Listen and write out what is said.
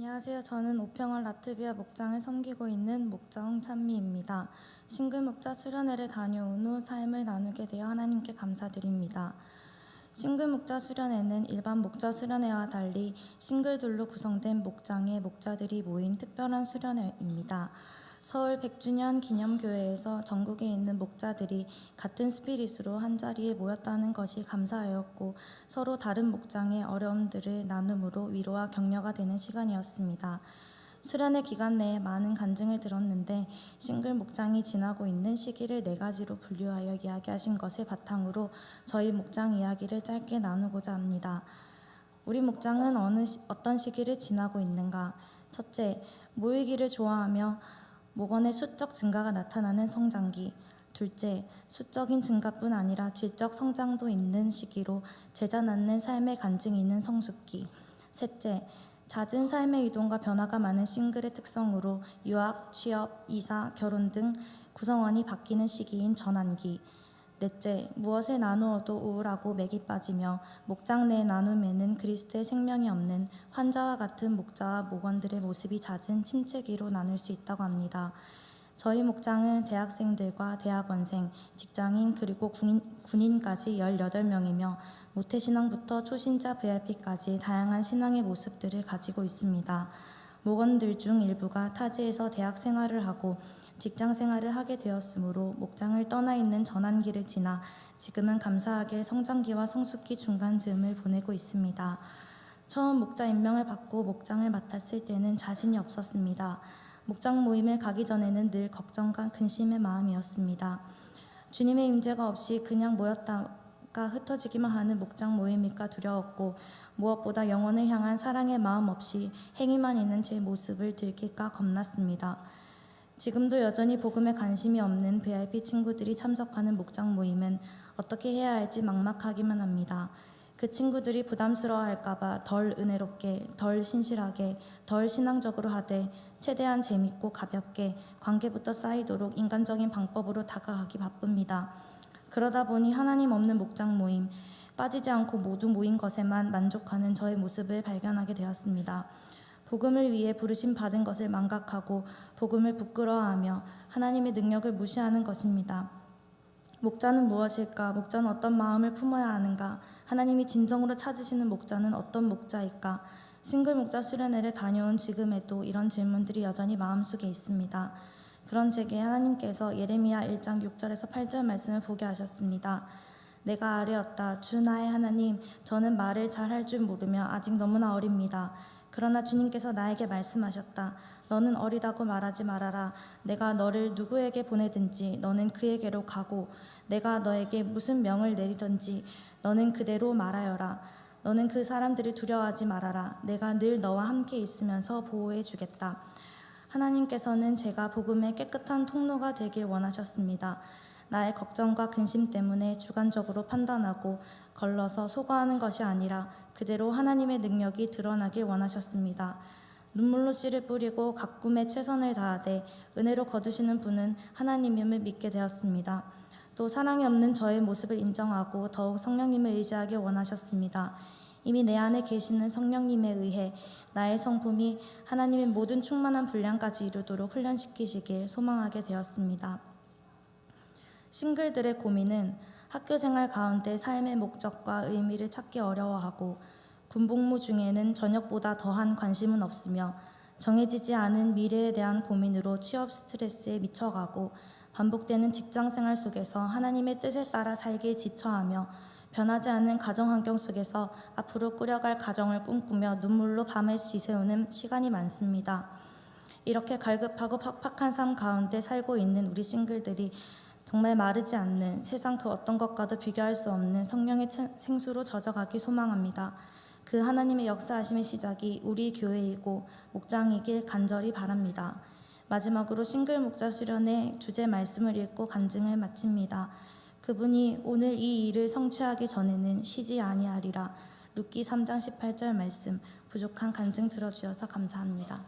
안녕하세요. 저는 오평원 라트비아 목장을 섬기고 있는 목장 찬미입니다. 싱글 목자 수련회를 다녀온 후 삶을 나누게 되어 하나님께 감사드립니다. 싱글 목자 수련회는 일반 목자 수련회와 달리 싱글들로 구성된 목장의 목자들이 모인 특별한 수련회입니다. 서울 100주년 기념교회에서 전국에 있는 목자들이 같은 스피릿으로 한자리에 모였다는 것이 감사하였고 서로 다른 목장의 어려움들을 나눔으로 위로와 격려가 되는 시간이었습니다. 수련회 기간 내에 많은 간증을 들었는데 싱글 목장이 지나고 있는 시기를 네 가지로 분류하여 이야기하신 것을 바탕으로 저희 목장 이야기를 짧게 나누고자 합니다. 우리 목장은 어느 시- 어떤 시기를 지나고 있는가? 첫째, 모이기를 좋아하며 목원의 수적 증가가 나타나는 성장기. 둘째, 수적인 증가뿐 아니라 질적 성장도 있는 시기로 제자 낳는 삶의 간증이 있는 성숙기. 셋째, 잦은 삶의 이동과 변화가 많은 싱글의 특성으로 유학, 취업, 이사, 결혼 등 구성원이 바뀌는 시기인 전환기. 넷째, 무엇을 나누어도 우울하고 맥이 빠지며 목장 내 나눔에는 그리스도의 생명이 없는 환자와 같은 목자와 목원들의 모습이 잦은 침체기로 나눌 수 있다고 합니다. 저희 목장은 대학생들과 대학원생, 직장인 그리고 군인, 군인까지 18명이며 모태신앙부터 초신자 VIP까지 다양한 신앙의 모습들을 가지고 있습니다. 목원들 중 일부가 타지에서 대학 생활을 하고 직장 생활을 하게 되었으므로 목장을 떠나 있는 전환기를 지나 지금은 감사하게 성장기와 성숙기 중간 즈음을 보내고 있습니다. 처음 목자 임명을 받고 목장을 맡았을 때는 자신이 없었습니다. 목장 모임에 가기 전에는 늘 걱정과 근심의 마음이었습니다. 주님의 임재가 없이 그냥 모였다 가 흩어지기만 하는 목장 모임일까 두려웠고 무엇보다 영혼을 향한 사랑의 마음 없이 행위만 있는 제 모습을 들킬까 겁났습니다. 지금도 여전히 복음에 관심이 없는 VIP 친구들이 참석하는 목장 모임은 어떻게 해야 할지 막막하기만 합니다. 그 친구들이 부담스러워할까봐 덜 은혜롭게, 덜 신실하게, 덜 신앙적으로 하되 최대한 재밌고 가볍게 관계부터 쌓이도록 인간적인 방법으로 다가가기 바쁩니다. 그러다 보니 하나님 없는 목장 모임, 빠지지 않고 모두 모인 것에만 만족하는 저의 모습을 발견하게 되었습니다. 복음을 위해 부르심 받은 것을 망각하고 복음을 부끄러워하며 하나님의 능력을 무시하는 것입니다. 목자는 무엇일까? 목자는 어떤 마음을 품어야 하는가? 하나님이 진정으로 찾으시는 목자는 어떤 목자일까? 싱글 목자 수련회를 다녀온 지금에도 이런 질문들이 여전히 마음속에 있습니다. 그런 제게 하나님께서 예레미야 1장 6절에서 8절 말씀을 보게 하셨습니다. 내가 아뢰었다. 주 나의 하나님, 저는 말을 잘 할 줄 모르며 아직 너무나 어립니다. 그러나 주님께서 나에게 말씀하셨다. 너는 어리다고 말하지 말아라. 내가 너를 누구에게 보내든지 너는 그에게로 가고 내가 너에게 무슨 명을 내리든지 너는 그대로 말하여라. 너는 그 사람들을 두려워하지 말아라. 내가 늘 너와 함께 있으면서 보호해 주겠다. 하나님께서는 제가 복음의 깨끗한 통로가 되길 원하셨습니다. 나의 걱정과 근심 때문에 주관적으로 판단하고 걸러서 소거하는 것이 아니라 그대로 하나님의 능력이 드러나길 원하셨습니다. 눈물로 씨를 뿌리고 가꿈에 최선을 다하되 은혜로 거두시는 분은 하나님임을 믿게 되었습니다. 또 사랑이 없는 저의 모습을 인정하고 더욱 성령님을 의지하길 원하셨습니다. 이미 내 안에 계시는 성령님에 의해 나의 성품이 하나님의 모든 충만한 분량까지 이루도록 훈련시키시길 소망하게 되었습니다. 싱글들의 고민은 학교 생활 가운데 삶의 목적과 의미를 찾기 어려워하고 군복무 중에는 저녁보다 더한 관심은 없으며 정해지지 않은 미래에 대한 고민으로 취업 스트레스에 미쳐가고 반복되는 직장 생활 속에서 하나님의 뜻에 따라 살길 지쳐하며 변하지 않는 가정 환경 속에서 앞으로 꾸려갈 가정을 꿈꾸며 눈물로 밤을 지새우는 시간이 많습니다. 이렇게 갈급하고 팍팍한 삶 가운데 살고 있는 우리 싱글들이 정말 마르지 않는 세상 그 어떤 것과도 비교할 수 없는 성령의 체- 생수로 젖어가기 소망합니다. 그 하나님의 역사하심의 시작이 우리 교회이고 목장이길 간절히 바랍니다. 마지막으로 싱글 목자 수련의 주제 말씀을 읽고 간증을 마칩니다. 그분이 오늘 이 일을 성취하기 전에는 쉬지 아니하리라. 룻기 3장 18절 말씀 부족한 간증 들어주셔서 감사합니다.